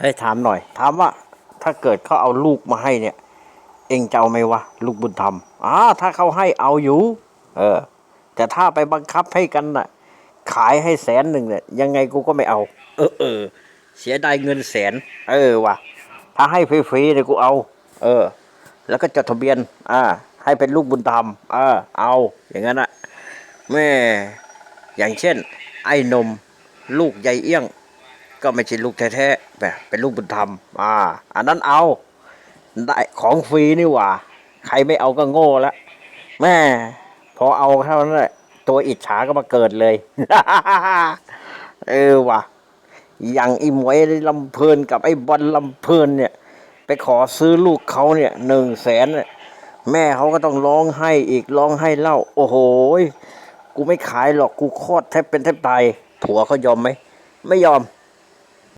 ให้ถามหน่อย ถามว่าถ้าเกิดเขาเอาลูกมาให้เนี่ย เองจะเอาไหมวะลูกบุญธรรมอ่าถ้าเขาให้เอาอยู่ เออ แต่ถ้าไปบังคับให้กันน่ะ ขายให้แสนหนึ่งเนี่ยยังไงกูก็ไม่เอา เออเออเสียดายเงินแสน เออวะถ้าให้ฟรีๆเนี่ยกูเอา เออ แล้วก็จดทะเบียน อ่า ให้เป็นลูกบุญธรรมเออเอาอย่างนั้นอะแม่อย่างเช่น ไอ้นม ลูกยายเอี้ยง ก็ไม่ใช่ลูกแท้ๆแบบเป็นลูกบุญธรรมอ่าอันนั้นเอาได้ของฟรีนี่หว่า ใครไม่เอาก็โง่แล้วแม่พอเอาเท่านั้นแหละตัวอิจฉาก็มาเกิดเลย เออว่ะอย่างไอ้หมวยลำเพลินกับไอ้บอลลำเพลินเนี่ย ไปขอซื้อลูกเขาเนี่ยหนึ่งแสนเนี่ยแม่เขาก็ต้องร้องไห้อีกร้องไห้เล่า โอ้โหกูไม่ขายหรอกกูคลอดแทบเป็นแทบตายผัวเขายอมไหม ไม่ยอม